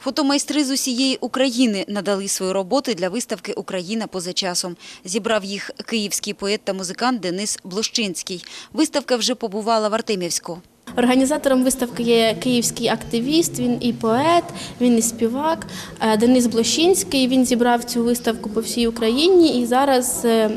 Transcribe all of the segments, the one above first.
Фотомайстри з усієї України надали свої роботи для виставки «Україна поза часом». Зібрав їх київський поет та музикант Денис Блощинський. Виставка вже побувала в Артемівську. Організатором виставки є київський активіст, він і поет, він і співак. Е, Денис Блощинський. Він зібрав цю виставку по всій Україні і зараз е,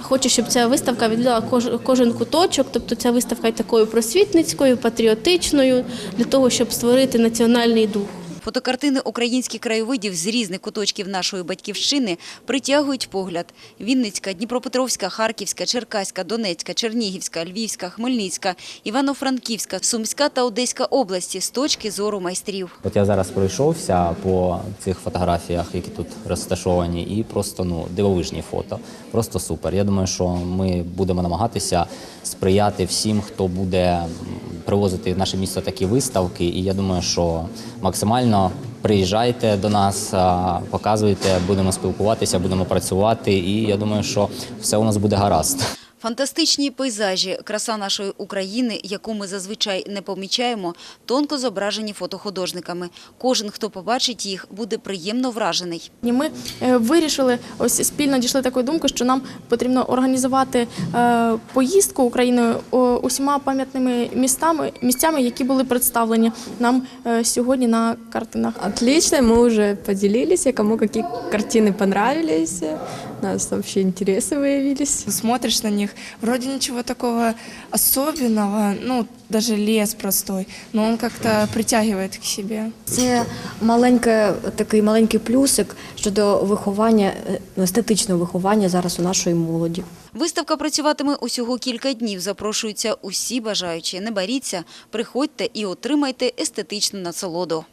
хоче, щоб ця виставка відвідала кож- кожен куточок. Тобто ця виставка є такою просвітницькою, патріотичною, для того, щоб створити національний дух. Фотокартини українських краєвидів з різних куточків нашої батьківщини притягують погляд. Вінницька, Дніпропетровська, Харківська, Черкаська, Донецька, Чернігівська, Львівська, Хмельницька, Івано-Франківська, Сумська та Одеська області з точки зору майстрів. От я зараз пройшовся по цих фотографіях, які тут розташовані, і просто ну дивовижні фото. Просто супер. Я думаю, що ми будемо намагатися сприяти всім, хто буде привозити в наше місто такі виставки. І я думаю, що максимально приїжджайте до нас, показуйте, будемо спілкуватися, будемо працювати. І я думаю, що все у нас буде гаразд. Фантастичні пейзажі, краса нашої України, яку ми зазвичай не помічаємо, тонко зображені фотохудожниками. Кожен, хто побачить їх, буде приємно вражений. І ми е, вирішили ось спільно дійшли такої думки, що нам потрібно організувати е, поїздку Україною усіма пам'ятними містами, місцями, які були представлені нам е, сьогодні на картинах. Отлично, мы уже поделились, и кому какие картины понравились. Нас вообще интересы выявились. Смотришь на них, вроде ничего такого особенного, ну, даже лес простой, но он как-то притягивает к себе. Це маленьке, такий маленький плюсик щодо виховання, е, естетичного виховання зараз у нашої молоді. Виставка працюватиме усього кілька днів. Запрошуються усі бажаючі. Не боріться, приходьте і отримайте естетичну насолоду.